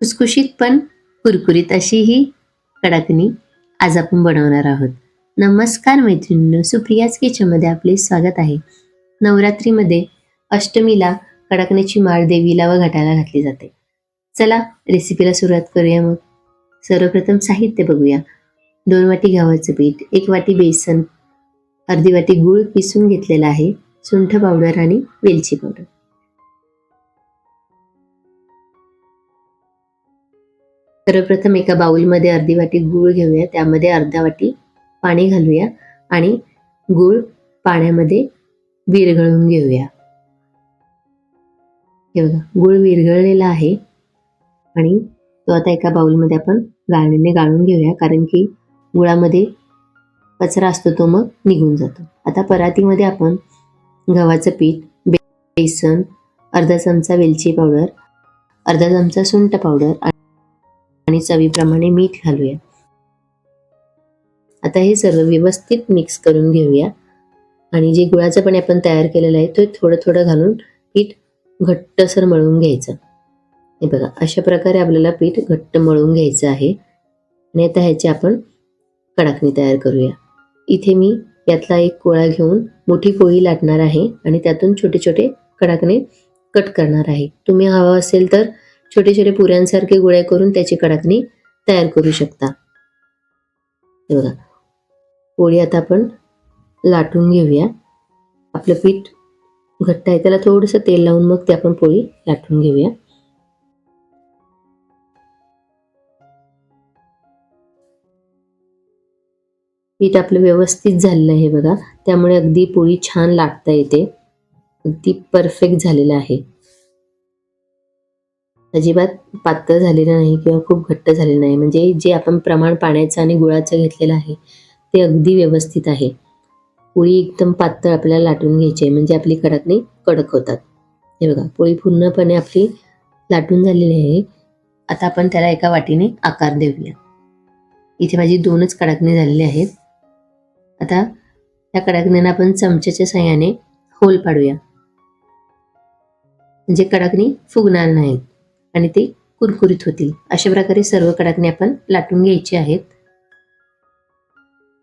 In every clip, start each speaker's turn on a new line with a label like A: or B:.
A: खुसखुशीत पण कुरकुरीत अशी ही कडाकणी आज आपण बनवणार आहोत. नमस्कार मैत्रिणींनो सुप्रियाज किचनमध्ये आपले स्वागत आहे. नवरात्रीमध्ये अष्टमीला कडाकण्याची माळ देवीला व घटाला घातली जाते. चला रेसिपीला सुरुवात करूया मग. सर्वप्रथम साहित्य बघूया. दोन वाटी गव्हाचं पीठ एक वाटी बेसन अर्धी वाटी गूळ पिसून घेतलेला आहे सुंठ पावडर आणि वेलची पावडर. सर्वप्रथम एका बाउलमध्ये अर्धी वाटी गूळ घेऊया. त्यामध्ये अर्धा वाटी पाणी घालूया आणि गूळ पाण्यामध्ये विरघळून घेऊया. हे बघा गूळ विरघळलेला आहे आणि तो आता एका बाउलमध्ये आपण गाळणीने गाळून घेऊया कारण की गुळामध्ये कचरा असतो तो मग निघून जातो. आता परातीमध्ये आपण गव्हाचं पीठ बेसन अर्धा चमचा वेलची पावडर अर्धा चमचा सुंठ पावडर आणि चवीप्रमाणे मीठ घालूया. आता हे सर्व व्यवस्थित मिक्स करून घेऊया. आणि जे गुळाचं पण आपण तयार केलेलं आहे तो थोडं थोडं घालून पीठ घट्टसर मळून घ्यायचं. हे बघा अशा प्रकारे आपल्याला पीठ घट्ट मळून घ्यायचं आहे. आणि आता ह्याची आपण कडाकणी तयार करूया. इथे मी यातला एक कोळा घेऊन मोठी पोळी लाटणार आहे आणि त्यातून छोटे छोटे कडाकणे कट करणार आहे. तुम्ही हवं असेल तर छोटे छोटे पुऱ्यांसारखे गोळे करून त्याची कडाकणी तयार करू शकता. हे बघा. पोळी आता आपण लाटून घेऊया. आपलं पीठ घट्ट आहे त्याला थोडंसं तेल लावून मग ते आपण पोळी लाटून घेऊया. पीठ आपलं व्यवस्थित झालेलं आहे बघा. त्यामुळे अगदी पोळी छान लाटता येते. अगदी परफेक्ट झालेलं आहे. अजिबात पातळ झालेलं नाही किंवा खूप घट्ट झालेलं नाही. म्हणजे जे आपण प्रमाण पाण्याचं आणि गुळाचं घेतलेलं आहे ते अगदी व्यवस्थित आहे. पोळी एकदम पातळ आपल्याला लाटून घ्यायची आहे. म्हणजे आपली कडाकणी कडक होतात. हे बघा पोळी पूर्णपणे आपली लाटून झालेली आहे. आता आपण त्याला एका वाटीने आकार देऊया. इथे माझी दोनच कडाकणी झालेली आहेत. आता त्या कडाकणींना आपण चमच्याच्या सहाय्याने होल पाडूया. म्हणजे कडाकणी फुगणार नाहीत. आणि ते कुरकुरीत होतील. अशा प्रकारे सर्व कडाकणे आपण लाटून घ्यायचे आहेत.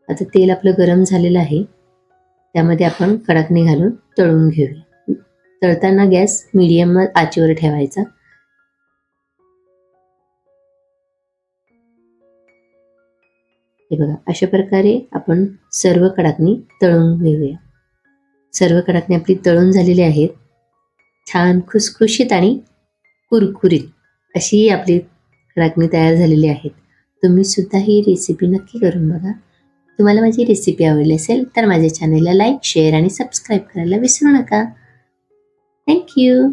A: आता तेल आपलं गरम झालेलं आहे. त्यामध्ये आपण कडाकणे घालून तळून घेऊया. तळताना गॅस मीडियम आचेवर ठेवायचा. हे बघा अशा प्रकारे आपण सर्व कडाकणी तळून घेऊया. सर्व कडाकणी आपली तळून झालेली आहेत. छान खुसखुशीत आणि कुरकुरीत अशी आपली कडाकणी तयार झालेली आहेत. तुम्ही सुद्धा ही रेसिपी नक्की करून बघा. तुम्हाला माझी रेसिपी आवडली असेल तर माझ्या चॅनलला लाईक शेअर आणि सबस्क्राईब करायला विसरू नका. थँक्यू